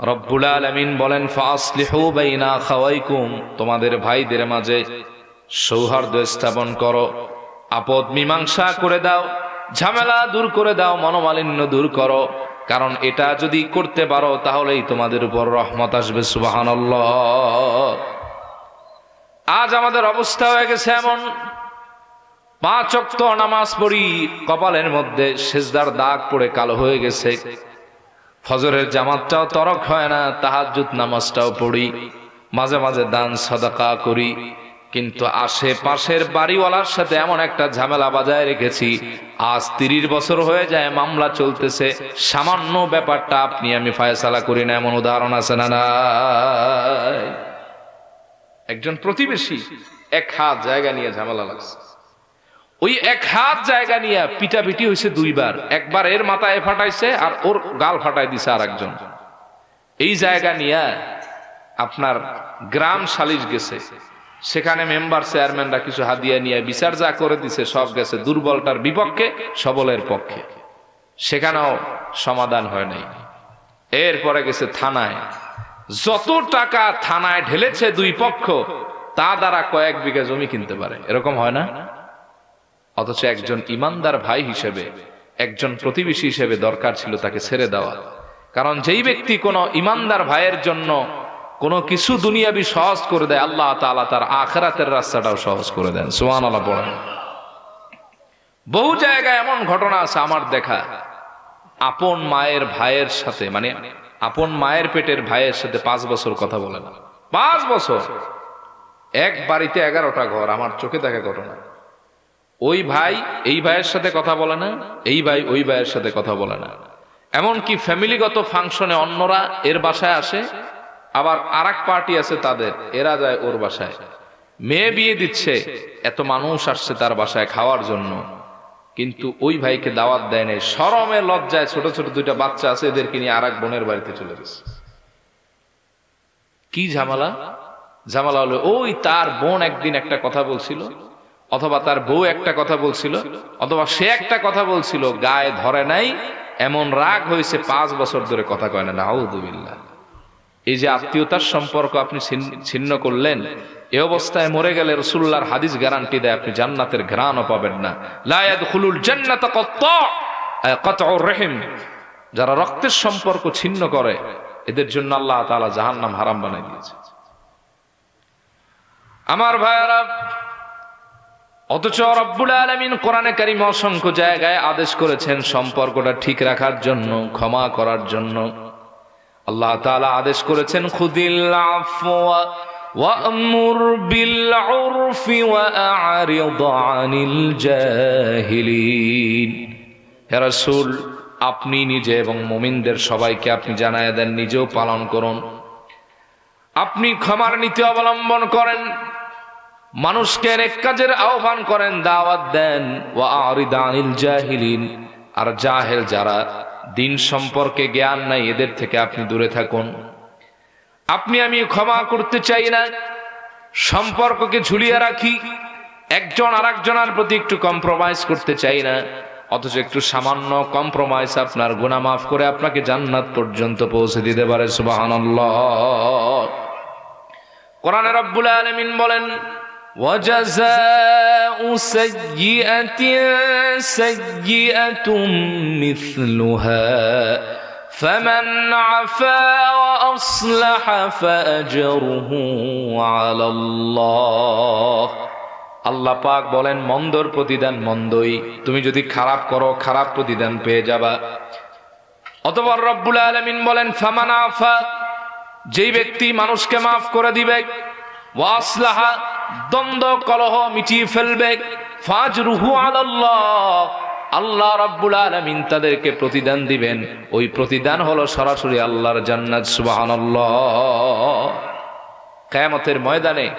রব্বুল আলমিন বলেন ফাসলিহু বাইনা খাওয়াইকুম। তোমাদের ভাইদের মাঝে সৌহার্দ্য স্থাপন করো, আপদ মীমাংসা করে দাও, ঝামেলা দূর করে দাও, মনোমালিন্য দূর করো। কারণ এটা যদি করতে পারো, তাহলেই তোমাদের উপর রহমত আসবে, সুবহানাল্লাহ। আজ আমাদের অবস্থা হয়ে গেছে এমন। পাঁচ অক্ত নামাজ পড়ি, কপালের মধ্যে সেজদার দাগ পড়ে কালো হয়ে গেছে। ফজরের জামাতটাও তরক হয় না তাহাজুদ নামাজটাও পড়ি মাঝে মাঝে দান সদাকা করি, কিন্তু আশেপাশের বাড়িওয়ালার সাথে এমন একটা ঝামেলা বাজায় রেখেছি, আজ তিরিশ বছর হয়ে যায় মামলা চলতেছে, সামান্য ব্যাপারটা আপনি আমি ফায়সালা করি না, এমন উদাহরণ আছে না? একজন প্রতিবেশী এক হাত জায়গা নিয়ে ঝামেলা লাগছে ওই এক হাত জায়গা নিয়ে পিটাপিটি হয়েছে দুইবার। একবার এর মাথায় ফাটাইছে আর ওর গাল ফাটাই দিছে আর একজন এই জায়গা নিয়ে আপনার গ্রাম সালিশ গেছে। সেখানে মেম্বার চেয়ারম্যানরা কিছু হাদিয়া নিয়ে বিচার যা করে দিছে, সব গেছে দুর্বলটার বিপক্ষে, সবলের পক্ষে। সেখানেও সমাধান হয় নাই। এরপরে গেছে থানায়। যত টাকা থানায় ঢেলেছে দুই পক্ষ, তা দ্বারা কয়েক বিঘা জমি কিনতে পারে। এরকম হয় না? অথচ একজন ইমানদার ভাই হিসেবে, একজন প্রতিবেশী হিসেবে দরকার ছিল তাকে ছেড়ে দেওয়া। কারণ যেই ব্যক্তি কোনো ইমানদার ভাইয়ের জন্য কোনো কিছু দুনিয়াবি সহজ করে দেয়, আল্লাহ তাআলা তার আখরাতের রাস্তাটাও সহজ করে দেন। সোহান আল্লাহ পড়েন। বহু জায়গায় এমন ঘটনা আছে আমার দেখা। আপন মায়ের ভাইয়ের সাথে মানে আপন মায়ের পেটের ভাইয়ের সাথে পাঁচ বছর কথা বলে না পাঁচ বছর। এক বাড়িতে এগারোটা ঘর, আমার চোখে দেখা ঘটনা। ওই ভাই এই ভাইয়ের সাথে কথা বলে না, এই ভাই ওই ভাইয়ের সাথে কথা বলে না। এমনকি ফ্যামিলিগত ফাংশনে অন্যরা এর বাসায় আসে, আবার আর পার্টি আছে তাদের, এরা যায় ওর বাসায়। মেয়ে বিয়ে দিচ্ছে, এত মানুষ আসছে তার বাসায় খাওয়ার জন্য। কিন্তু ওই ভাইকে দাওয়াত দেয় নাই, সরমে লজ্জায় ছোট ছোট দুইটা বাচ্চা আছে, এদেরকে নিয়ে আর বোনের বাড়িতে চলে গেছে। কি ঝামেলা? ঝামেলা হলো, ওই তার বোন একদিন একটা কথা বলছিল অথবা তার বউ একটা কথা বলছিল, অথবা সে একটা কথা বলছিল, গায়ে ধরে নাই, এমন রাগ হয়েছে পাঁচ বছর ধরে, কথা কয় না নাউদুবিল্লাহ এই যে আত্মীয়তার সম্পর্ক আপনি ছিন্ন করলেন, এ অবস্থায় মরে গেলে রসুল্লাহর হাদিস গ্যারান্টি দেয়, আপনি জান্নাতের ঘ্রাণও পাবেন না। লায়াদ খুলুল জান্নাত কত রহিম। যারা রক্তের সম্পর্ক ছিন্ন করে, এদের জন্য আল্লাহ তাআলা জাহান্নাম হারাম বানাই দিয়েছে। আমার ভাইয়ারা অথচ রব্বুল আলমিন কোরআনে কারিম অসংখ্য জায়গায় আদেশ করেছেন সম্পর্কটা ঠিক রাখার জন্য, ক্ষমা করার জন্য। আল্লাহ তাআলা আদেশ করেছেন, খুদিল আপনি নিজে এবং মুমিনদের সবাইকে আপনি জানায় দেন, নিজেও পালন করুন। আপনি ক্ষমার নীতি অবলম্বন করেন মানুষকে এক কাজের আহ্বান করেন, দাওয়াত দেন ও আরিদানিল জাহিলিন। আর জাহেল যারা, দিন সম্পর্কে জ্ঞান নাই, এদের থেকে আপনি দূরে থাকুন। আপনি, আমি ক্ষমা করতে চাই না, সম্পর্ককে ঝুলিয়ে রাখি, একজন আর একজনের প্রতি একটু কম্প্রোমাইজ করতে চাই না, অথচ একটু সামান্য কম্প্রোমাইজ আপনার গুনাহ মাফ করে আপনাকে জান্নাত পর্যন্ত পৌঁছে দিতে পারে, সুবহানাল্লাহ। কোরআনে রব্বুল আলামিন বলেন وجزاء سيئة سيئة مثلها فمن عفا وأصلح فأجره على الله আল্লাহ পাক বলেন মন্দর প্রতিদান মন্দই তুমি যদি খারাপ করো খারাপ প্রতিদান পেয়ে যাবা অথবা রব্বুল আলামিন বলেন ফামান আফা যেই ব্যক্তি মানুষকে মাফ করে দিবে ওয়াসলাহা দ্বন্দ্ব, কলহ মিটিয়ে ফেলবে। ফাজ রুহু আল্লাহ আল্লাহ রাব্বুল আলামিন তাদেরকে প্রতিদান দিবেন। ওই প্রতিদান হলো সরাসরি আল্লাহর জান্নাত, সুবহানাল্লাহ। কিয়ামতের ময়দানে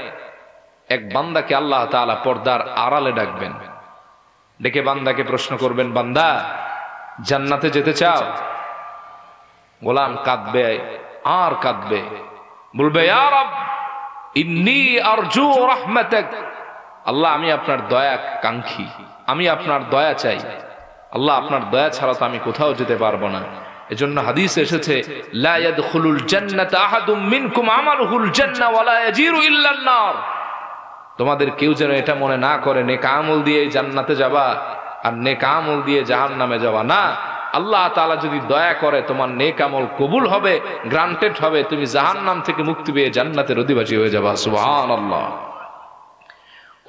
এক বান্দাকে আল্লাহ তাআলা পর্দার আড়ালে ডাকবেন। ডেকে বান্দাকে প্রশ্ন করবেন, বান্দা, জান্নাতে যেতে চাও? গোলাম কাঁদবে, আর কাঁদবে। বলবে, "ইয়া ইন্নী আল্লাহ, আমি আপনার দয়া কাঙ্ক্ষী। আমি আপনার দয়া চাই। আল্লাহ, আপনার দয়া ছাড়া তো আমি কোথাও যেতে পারব না। এজন্য হাদিস এসেছে তোমাদের কেউ যেন এটা মনে না করে, নেক আমল দিয়ে জান্নাতে যাবা আর নেক আমল দিয়ে জাহান্নামে যাবা। না আল্লাহ তালা যদি দয়া করে তোমার নেক আমল কবুল হবে গ্রান্টেড হবে, তুমি জাহান্নাম থেকে মুক্তি পেয়ে জান্নাতের অধিবাসী হয়ে যাবা সুহান আল্লাহ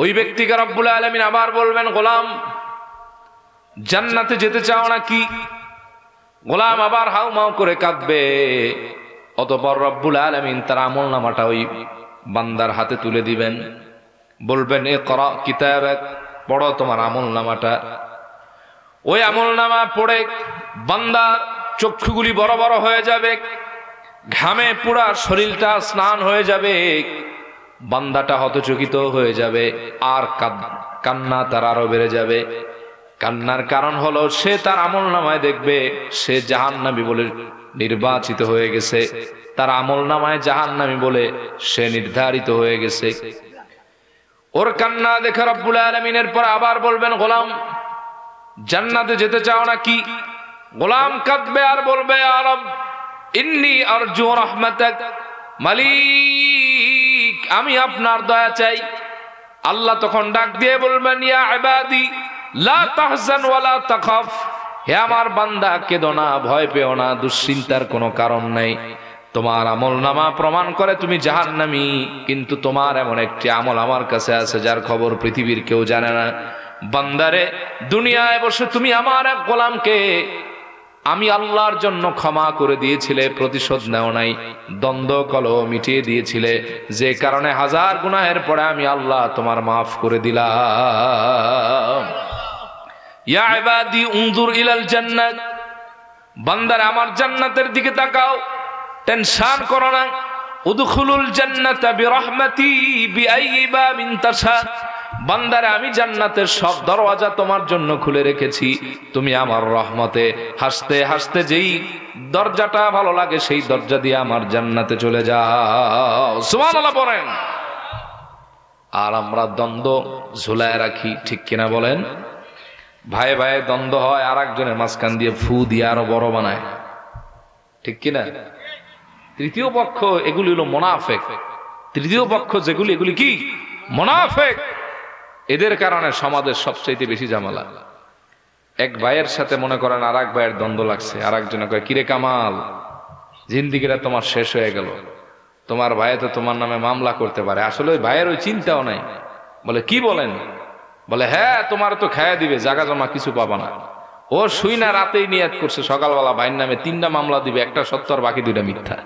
ওই ব্যক্তিকে রব্বুল আলামিন আবার বলবেন, গোলাম, জান্নাতে যেতে চাও না কি গোলাম, আবার হাউ মাউ করে কাঁদবে। অতপর রব্বুল আলমিন তার আমল নামাটা ওই বান্দার হাতে তুলে দিবেন। বলবেন এ করা কিতাব পড়ো তোমার আমল নামাটা ওই আমল নামা পড়ে বান্দার চক্ষুগুলি বড় বড় হয়ে যাবে, ঘামে পুরা শরীরটা স্নান হয়ে যাবে, বান্দাটা হতচকিত হয়ে যাবে, আর কান্না তার আরও বেড়ে যাবে। কান্নার কারণ হলো সে তার আমল নামায় দেখবে, সে জাহান্নামী বলে নির্বাচিত হয়ে গেছে। তার আমল নামায় জাহান্নামী বলে সে নির্ধারিত হয়ে গেছে। ওর কান্না দেখে রব্বুল আলমিনের পর আবার বলবেন, গোলাম জান্নাতে যেতে চাও না কি গোলাম কাঁদবে আর বলবে আরব ইন্নি আরজু রহমাতাক, মালিক, আমি আপনার দয়া চাই। আল্লাহ তখন ডাক দিয়ে বলবেন, ইয়া হে আমার বান্দা, কেঁদো না, ভয় পেও না, দুশ্চিন্তার কোনো কারণ নাই। তোমার আমল নামা প্রমাণ করে তুমি জাহান্নামী, কিন্তু তোমার এমন একটি আমল আমার কাছে আছে, যার খবর পৃথিবীর কেউ জানে না। বান্দারে, দুনিয়ায় বসে তুমি আমার এক গোলামকে আমি আল্লাহর জন্য ক্ষমা করে দিয়েছিলে, প্রতিশোধ নেও নাই, দ্বন্দ্ব কল মিটিয়ে দিয়েছিলে, যে কারণে হাজার গুনাহের পরে আমি আল্লাহ তোমার মাফ করে দিলাম। ইয়া ইবাদি উনজুর ইলাল জান্নাত, বান্দার আমার জান্নাতের দিকে তাকাও, টেনশন করো না, উদখুলুল জান্নাতা বিরহমাতি বিআইয়ি বাবিন তাশা। বান্দারে, আমি জান্নাতের সব দরওয়াজা তোমার জন্য খুলে রেখেছি। তুমি আমার রহমতে হাসতে হাসতে যেই দরজাটা ভালো লাগে, সেই দরজা দিয়ে আমার জান্নাতে চলে যাও। সুবহানাল্লাহ পড়েন আর আমরা দ্বন্দ্ব ঝুলায় রাখি, ঠিক কিনা বলেন? ভাই ভাই দ্বন্দ্ব হয় আর একজনের মাঝখান দিয়ে ফু দিয়ে আরও বড় বানায়। ঠিক কিনা? তৃতীয় পক্ষ এগুলি হলো মোনাফেক। তৃতীয় পক্ষ যেগুলি, এগুলি কি? মোনাফেক। এদের কারণে সমাজের সবচাইতে বেশি ঝামেলা। এক ভাইয়ের সাথে মনে করেন আর এক ভাইয়ের দ্বন্দ্ব লাগছে আর একজনে কয়, কিরে কামাল, জিন্দিগিটা তোমার শেষ হয়ে গেল। তোমার ভাই তো তোমার নামে মামলা করতে পারে। আসলে ওই ভাইয়ের ওই চিন্তাও নাই। বলে, কি বলেন? বলে হ্যাঁ তোমার তো খায়া দিবে, জাগা জমা কিছু পাবা না। ও শুই না রাতেই নিয়াত করছে, সকালবেলা ভাইয়ের নামে তিনটা মামলা দিবে, একটা সত্য আর বাকি দুইটা মিথ্যা।